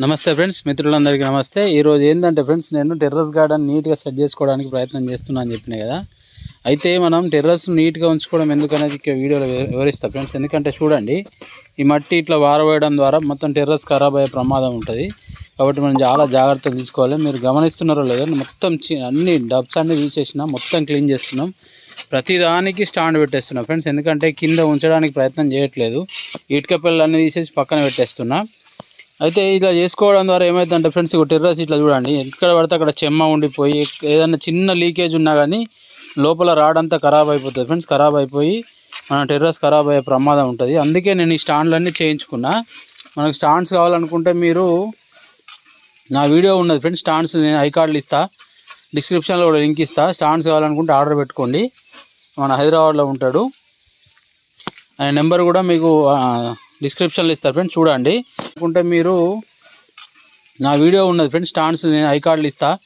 నమస్తే ఫ్రెండ్స్ మిత్రులందరికీ నమస్తే. ఈరోజు ఏంటంటే ఫ్రెండ్స్ నేను టెర్రస్ గార్డెన్ నీట్గా సెట్ చేసుకోవడానికి ప్రయత్నం చేస్తున్నాను అని చెప్పిన కదా. అయితే మనం టెర్రస్ నీట్గా ఉంచుకోవడం ఎందుకనేది ఇక వీడియోలో వివరిస్తా ఫ్రెండ్స్. ఎందుకంటే చూడండి ఈ మట్టి ఇట్లా వారవేయడం ద్వారా మొత్తం టెర్రస్ ఖరాబ్ అయ్యే ప్రమాదం ఉంటుంది. కాబట్టి మనం చాలా జాగ్రత్తలు తీసుకోవాలి. మీరు గమనిస్తున్నారో లేదో మొత్తం చి- అన్ని డబ్స్ అన్ని తీసేసిన మొత్తం క్లీన్ చేస్తున్నాం. ప్రతిదానికి స్టాండ్ పెట్టేస్తున్నాం ఫ్రెండ్స్. ఎందుకంటే కింద ఉంచడానికి ప్రయత్నం చేయట్లేదు. ఇటుక పిల్లలు తీసేసి పక్కన పెట్టేస్తున్నా. అయితే ఇలా చేసుకోవడం ద్వారా ఏమైందంటే ఫ్రెండ్స్ ఇక టెర్రస్ ఇట్లా చూడండి. ఎక్కడ పడితే అక్కడ చెమ్మ ఉండిపోయి ఏదైనా చిన్న లీకేజ్ ఉన్నా కానీ లోపల రాడంతా ఖరాబ్ అయిపోతుంది ఫ్రెండ్స్ ఖరాబ్ అయిపోయి మన టెర్రస్ ఖరాబ్ అయ్యే ప్రమాదం ఉంటుంది. అందుకే నేను ఈ స్టాండ్లన్నీ చేయించుకున్నా. మనకు స్టాండ్స్ కావాలనుకుంటే మీరు నా వీడియో ఉన్నది ఫ్రెండ్స్ స్టాండ్స్ నేను ఐ కార్డులు ఇస్తా. డిస్క్రిప్షన్లో కూడా లింక్ ఇస్తా. స్టాండ్స్ కావాలనుకుంటే ఆర్డర్ పెట్టుకోండి. మన హైదరాబాద్లో ఉంటాడు. ఆయన నెంబర్ కూడా మీకు డిస్క్రిప్షన్లో ఇస్తాను ఫ్రెండ్స్ చూడండి. అనుకుంటే మీరు నా వీడియో ఉన్నది ఫ్రెండ్స్ స్టాండ్స్ నేను ఐ కార్డులు ఇస్తాను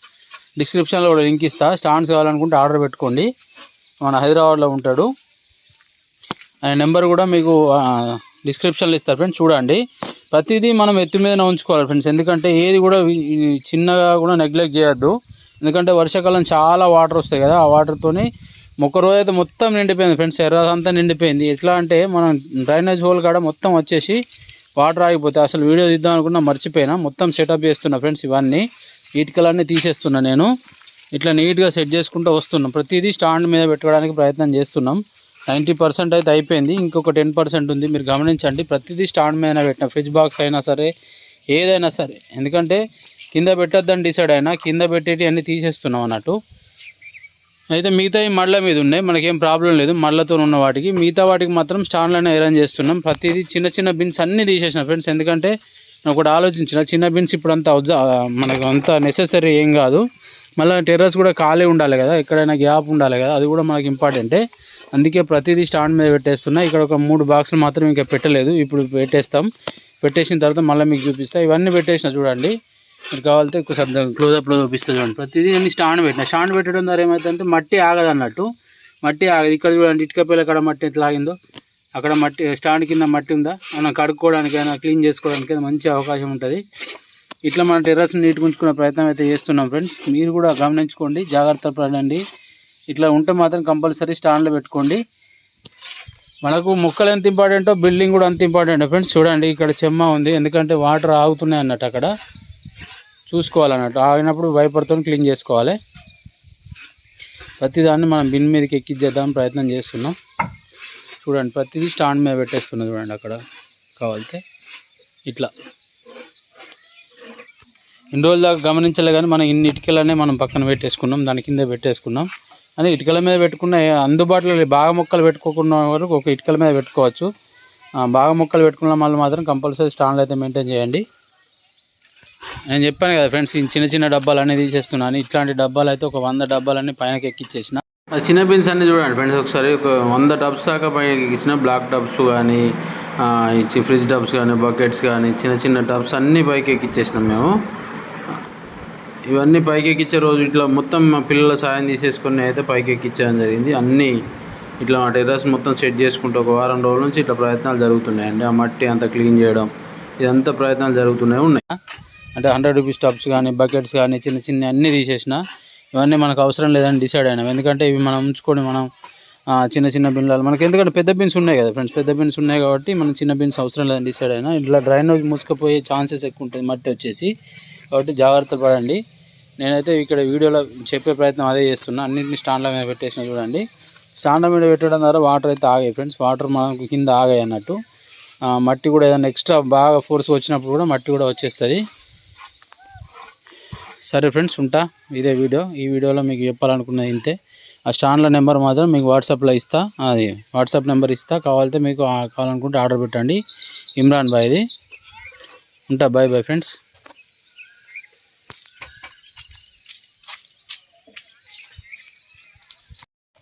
డిస్క్రిప్షన్లో కూడా లింక్ ఇస్తా. స్టాండ్స్ కావాలనుకుంటే ఆర్డర్ పెట్టుకోండి. మన హైదరాబాద్లో ఉంటాడు. ఆయన నెంబర్ కూడా మీకు డిస్క్రిప్షన్లో ఇస్తా ఫ్రెండ్స్ చూడండి. ప్రతిదీ మనం ఎత్తు మీద ఉంచుకోవాలి ఫ్రెండ్స్ ఎందుకంటే ఏది కూడా చిన్నగా కూడా నెగ్లెక్ట్ చేయొద్దు. ఎందుకంటే వర్షాకాలం చాలా వాటర్ వస్తాయి కదా ఆ వాటర్తోని ఒక రోజు అయితే మొత్తం నిండిపోయింది ఫ్రెండ్స్ ఎర్ర అంతా నిండిపోయింది. ఎట్లా అంటే మనం డ్రైనేజ్ హోల్ కాడ మొత్తం వచ్చేసి వాటర్ ఆగిపోతే అసలు వీడియో తీద్దాం అనుకున్నా మర్చిపోయినా మొత్తం సెటప్ చేస్తున్నా ఫ్రెండ్స్ ఇవన్నీ. ఇటుకలన్నీ తీసేస్తున్నా నేను. ఇట్లా నీట్గా సెట్ చేసుకుంటూ వస్తున్నాం. ప్రతిదీ స్టాండ్ మీద పెట్టుకోవడానికి ప్రయత్నం చేస్తున్నాం. నైంటీ పర్సెంట్ అయితే అయిపోయింది. ఇంకొక టెన్ పర్సెంట్ ఉంది. మీరు గమనించండి ప్రతిదీ స్టాండ్ మీద పెట్టిన. ఫ్రిడ్జ్ బాక్స్ అయినా సరే ఏదైనా సరే. ఎందుకంటే కింద పెట్టొద్దని డిసైడ్ అయినా కింద పెట్టేటి అన్నీ తీసేస్తున్నాం అన్నట్టు. అయితే మిగతా మళ్ళ మీద ఉన్నాయి. మనకేం ప్రాబ్లం లేదు. మళ్ళతో ఉన్న వాటికి. మిగతా వాటికి మాత్రం స్టాండ్లోనే అరేంజ్ చేస్తున్నాం. ప్రతిదీ చిన్న చిన్న బిన్స్ అన్నీ తీసేసిన ఫ్రెండ్స్ ఎందుకంటే నేను ఒకటి ఆలోచించిన చిన్న బిన్స్ ఇప్పుడు అంత మనకు అంత నెసెసరీ ఏం కాదు. మళ్ళీ టెర్రస్ కూడా ఖాళీ ఉండాలి కదా. ఎక్కడైనా గ్యాప్ ఉండాలి కదా. అది కూడా మనకి ఇంపార్టెంటే అందుకే ప్రతిదీ స్టాండ్ మీద పెట్టేస్తున్నా. ఇక్కడ ఒక మూడు బాక్సులు మాత్రం ఇంకా పెట్టలేదు. ఇప్పుడు పెట్టేస్తాం. పెట్టేసిన తర్వాత మళ్ళీ మీకు చూపిస్తా. ఇవన్నీ పెట్టేసిన చూడండి. మీరు కావాలంటే ఒకసారి క్లోజప్లో చూపిస్తుంది చూడండి. ప్రతిదీ అన్ని స్టాండ్ పెట్టిన. స్టాండ్ పెట్టడం ద్వారా ఏమవుతుందంటే మట్టి ఆగదు అన్నట్టు. మట్టి ఆగదు. ఇక్కడ చూడండి ఇటుక పిల్ల అక్కడ మట్టి ఎట్లా ఆగిందో. అక్కడ మట్టి స్టాండ్ కింద మట్టి ఉందా? మనం కడుక్కోవడానికైనా క్లీన్ చేసుకోవడానికైనా మంచి అవకాశం ఉంటుంది. ఇట్లా మన టెర్రస్ నీట్గా ఉంచుకునే ప్రయత్నం అయితే చేస్తున్నాం ఫ్రెండ్స్ మీరు కూడా గమనించుకోండి జాగ్రత్త పడండి. ఇట్లా ఉంటే మాత్రం కంపల్సరీ స్టాండ్లో పెట్టుకోండి. మనకు మొక్కలు ఎంత ఇంపార్టెంటో బిల్డింగ్ కూడా అంత ఇంపార్టెంట్ ఫ్రెండ్స్ చూడండి ఇక్కడ చెమ్మ ఉంది. ఎందుకంటే వాటర్ ఆగుతున్నాయి అన్నట్టు అక్కడ. చూసుకోవాలన్నట్టు. ఆగినప్పుడు వైపర్తో క్లీన్ చేసుకోవాలి. ప్రతిదాన్ని మనం బిన్ మీదకి ఎక్కించేద్దాం ప్రయత్నం చేస్తున్నాం. చూడండి ప్రతిదీ స్టాండ్ మీద పెట్టేస్తున్నది చూడండి అక్కడ. కావాలితే ఇట్లా. ఇన్ని రోజుల దాకా గమనించలే కానీ మనం ఇన్ని ఇటుకలనే మనం పక్కన పెట్టేసుకున్నాం దాని కింద పెట్టేసుకున్నాం. అని ఇటుకల మీద పెట్టుకున్న అందుబాటులో బాగా మొక్కలు పెట్టుకోకున్న వరకు ఒక ఇటుకల మీద పెట్టుకోవచ్చు. బాగా మొక్కలు పెట్టుకున్న వాళ్ళు మాత్రం కంపల్సరీ స్టాండ్లు అయితే మెయింటైన్ చేయండి. నేను చెప్పాను కదా ఫ్రెండ్స్ ఈ చిన్న చిన్న డబ్బాలు అన్నీ తీసేస్తున్నాను ఇట్లాంటి డబ్బాలు అయితే ఒక వంద డబ్బాలన్నీ పైనకి ఎక్కిచ్చేసిన. చిన్న బిన్స్ అన్ని చూడండి ఫ్రెండ్స్ ఒకసారి ఒక వంద టబ్స్ దాకా పైకి ఎక్కించిన బ్లాక్ టబ్స్ కానీ ఈ ఫ్రిడ్జ్ టబ్స్ కానీ బకెట్స్ కానీ చిన్న చిన్న టబ్స్ అన్నీ పైకి ఎక్కిచ్చేసినాం మేము. ఇవన్నీ పైకి ఎక్కించే రోజు ఇట్లా మొత్తం మా పిల్లల సాయం తీసేసుకొని అయితే పైకి ఎక్కించడం జరిగింది. అన్నీ ఇట్లా మా టెర్రస్ మొత్తం సెట్ చేసుకుంటూ ఒక వారం రోజుల నుంచి ఇట్లా ప్రయత్నాలు జరుగుతున్నాయండి. ఆ మట్టి అంతా క్లీన్ చేయడం ఇదంతా ప్రయత్నాలు జరుగుతూనే ఉన్నాయి. అంటే హండ్రెడ్ రూపీస్ టబ్స్ కానీ బకెట్స్ కానీ చిన్న చిన్న అన్నీ తీసేసిన ఇవన్నీ మనకు అవసరం లేదని డిసైడ్ అయినాం. ఎందుకంటే ఇవి మనం ఉంచుకొని మనం చిన్న చిన్న బిన్లాలు మనకి ఎందుకంటే పెద్ద బిన్స్ ఉన్నాయి కదా ఫ్రెండ్స్ పెద్ద బిన్స్ ఉన్నాయి కాబట్టి మనం చిన్న బిన్స్ అవసరం లేదని డిసైడ్ అయినా ఇట్లా డ్రైనేజ్ మూసుకుపోయే ఛాన్సెస్ ఎక్కువ ఉంటుంది మట్టి వచ్చేసి. కాబట్టి జాగ్రత్త పడండి. నేనైతే ఇక్కడ వీడియోలో చెప్పే ప్రయత్నం అదే చేస్తున్నా. అన్నింటిని స్టాండ్ల మీద పెట్టేసిన చూడండి. స్టాండ్ల మీద పెట్టడం ద్వారా వాటర్ అయితే ఆగాయి ఫ్రెండ్స్ వాటర్ మనకు కింద ఆగాయి అన్నట్టు. మట్టి కూడా ఏదైనా ఎక్స్ట్రా బాగా ఫోర్స్ వచ్చినప్పుడు కూడా మట్టి కూడా వచ్చేస్తుంది. సరే ఫ్రెండ్స్ ఉంటా. ఇదే వీడియో. ఈ వీడియోలో మీకు చెప్పాలనుకున్నది ఇంతే. ఆ స్టాండ్ల నెంబర్ మాత్రం మీకు వాట్సాప్లో ఇస్తా. అది వాట్సాప్ నెంబర్ ఇస్తా. కావాలంటే మీకు కావాలనుకుంటే ఆర్డర్ పెట్టండి. ఇమ్రాన్ బాయ్ది. ఉంటా. Bye bye friends.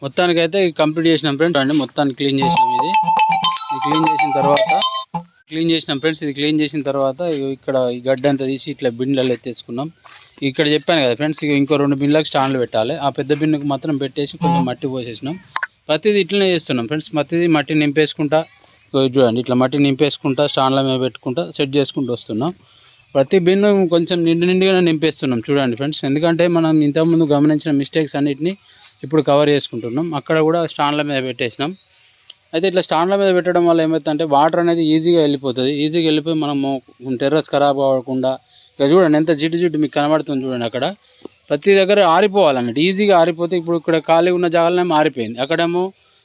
మొత్తానికైతే కంప్లీట్ చేసినాం ఫ్రెండ్స్. అండి మొత్తాన్ని క్లీన్ చేసినాం ఇది క్లీన్ చేసిన తర్వాత క్లీన్ చేసినాం ఫ్రెండ్స్. ఇది క్లీన్ చేసిన తర్వాత ఇక్కడ ఈ గడ్డ అంతా తీసి ఇట్లా బిన్లలో ఎత్తేసుకున్నాం. ఇక్కడ చెప్పాను కదా ఫ్రెండ్స్ ఇక ఇంకో రెండు బిన్లకు స్టాండ్లు పెట్టాలి. ఆ పెద్ద బిన్నుకు మాత్రం పెట్టేసి కొంచెం మట్టి పోసేసినాం. ప్రతిదీ ఇట్లనే చేస్తున్నాం ఫ్రెండ్స్. ప్రతిదీ మట్టి నింపేసుకుంటా చూడండి ఇట్లా మట్టి నింపేసుకుంటా స్టాండ్ల మీద పెట్టుకుంటా సెట్ చేసుకుంటూ వస్తున్నాం. ప్రతి బిన్ను కొంచెం నిండు నిండుగానే నింపేస్తున్నాం చూడండి ఫ్రెండ్స్. ఎందుకంటే మనం ఇంతకుముందు గమనించిన మిస్టేక్స్ అన్నిటిని ఇప్పుడు కవర్ చేసుకుంటున్నాం. అక్కడ కూడా స్టాండ్ల మీద పెట్టేసినాం. అయితే ఇట్లా స్టాండ్ల మీద పెట్టడం వల్ల ఏమవుతుందంటే వాటర్ అనేది ఈజీగా వెళ్ళిపోతుంది. ఈజీగా వెళ్ళిపోయి మనము టెర్రస్ ఖరాబ్ అవ్వకుండా ఇక చూడండి ఎంత జిడ్డు జిడ్డు మీకు కనబడుతుంది చూడండి అక్కడ. ప్రతి దగ్గర ఆరిపోవాలన్నట్టు ఈజీగా ఆరిపోతే ఇప్పుడు ఇక్కడ ఖాళీ ఉన్న జాగాలనే ఆరిపోయింది అక్కడేమో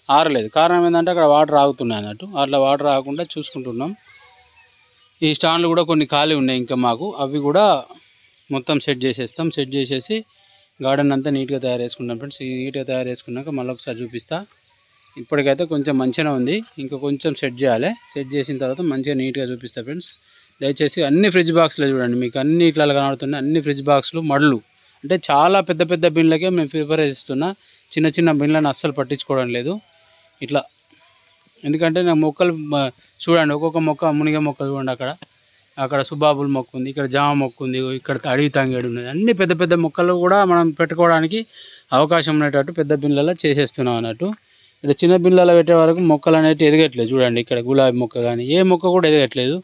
ఆరలేదు. కారణం ఏంటంటే అక్కడ వాటర్ ఆగుతున్నాయి అన్నట్టు. అట్లా వాటర్ ఆగకుండా చూసుకుంటున్నాం. ఈ స్టాండ్లు కూడా కొన్ని ఖాళీ ఉన్నాయి ఇంకా మాకు. అవి కూడా మొత్తం సెట్ చేసేస్తాం. సెట్ చేసేసి గార్డెన్ అంతా నీట్గా తయారు చేసుకుంటాం ఫ్రెండ్స్. నీట్గా తయారు చేసుకున్నాక మళ్ళీ ఒకసారి చూపిస్తాను ఇప్పటికైతే కొంచెం మంచిగా ఉంది. ఇంకా కొంచెం సెట్ చేయాలి. సెట్ చేసిన తర్వాత మంచిగా నీట్గా చూపిస్తా ఫ్రెండ్స్ దయచేసి అన్ని ఫ్రిడ్జ్ బాక్స్లో చూడండి. మీకు అన్ని ఇట్లా కనబడుతున్నాయి. అన్ని ఫ్రిడ్జ్ బాక్స్లు మడులు. అంటే చాలా పెద్ద పెద్ద బిన్లకే మేము ప్రిఫర్ చేస్తున్నా. చిన్న చిన్న బిన్లను అస్సలు పట్టించుకోవడం లేదు. ఇట్లా. ఎందుకంటే నాకు మొక్కలు చూడండి. ఒక్కొక్క మొక్క మునిగ మొక్క చూడండి అక్కడ. అక్కడ సుబాబుల మొక్క ఉంది. ఇక్కడ జామ మొక్క ఉంది. ఇక్కడ అడవి తంగేడు ఉన్నది. అన్ని పెద్ద పెద్ద మొక్కలు కూడా మనం పెట్టుకోవడానికి అవకాశం ఉండేటట్టు పెద్ద బిన్లలో చేసేస్తున్నాం అన్నట్టు. ఇక్కడ చిన్న బిళ్ళలో పెట్టే వరకు మొక్కలు అనేవి ఎదగట్లేదు. చూడండి ఇక్కడ గులాబీ మొక్క కానీ ఏ మొక్క కూడా ఎదగట్లేదు.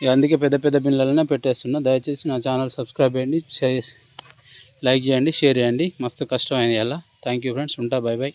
ఇక అందుకే పెద్ద పెద్ద బిళ్ళలోనే పెట్టేస్తున్నా. దయచేసి నా ఛానల్ సబ్స్క్రైబ్ చేయండి లైక్ చేయండి షేర్ చేయండి. మస్తు కష్టమైంది అలా. Thank you friends. ఉంటా బాయ్ బాయ్